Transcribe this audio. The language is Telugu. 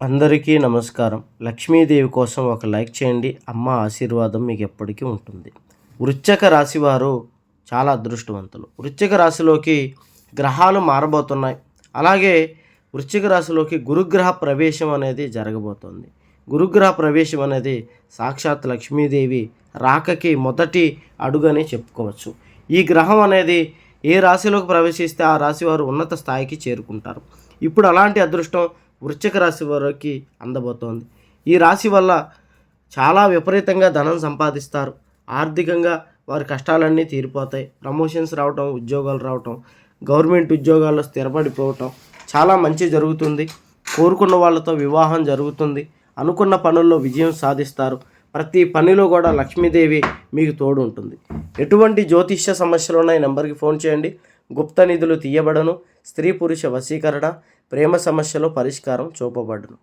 అందరికీ నమస్కారం. లక్ష్మీదేవి కోసం ఒక లైక్ చేయండి. అమ్మ ఆశీర్వాదం మీకు ఎప్పటికీ ఉంటుంది. వృశ్చక రాశి వారు చాలా అదృష్టవంతులు. వృశ్చిక రాశిలోకి గ్రహాలు మారబోతున్నాయి. అలాగే వృశ్చిక రాశిలోకి గురుగ్రహ ప్రవేశం అనేది జరగబోతోంది. గురుగ్రహ ప్రవేశం అనేది సాక్షాత్ లక్ష్మీదేవి రాకకి మొదటి అడుగని చెప్పుకోవచ్చు. ఈ గ్రహం అనేది ఏ రాశిలోకి ప్రవేశిస్తే ఆ రాశి వారు ఉన్నత స్థాయికి చేరుకుంటారు. ఇప్పుడు అలాంటి అదృష్టం వృశ్చిక రాశి వారికి అందబోతోంది. ఈ రాశి వల్ల చాలా విపరీతంగా ధనం సంపాదిస్తారు. ఆర్థికంగా వారి కష్టాలన్నీ తీరిపోతాయి. ప్రమోషన్స్ రావటం ఉద్యోగాలు రావటం గవర్నమెంట్ ఉద్యోగాల్లో స్థిరపడిపోవటం చాలా మంచి జరుగుతుంది. కోరుకున్న వాళ్ళతో వివాహం జరుగుతుంది. అనుకున్న పనుల్లో విజయం సాధిస్తారు. ప్రతి పనిలో కూడా లక్ష్మీదేవి మీకు తోడు ఉంటుంది ఎటువంటి జ్యోతిష్య సమస్యలు ఉన్నాయి నెంబర్కి ఫోన్ చేయండి. గుప్త నిధులు తీయబడను స్త్రీ పురుష వశీకరణ ప్రేమ సమస్యలో పరిష్కారం చూపబడును.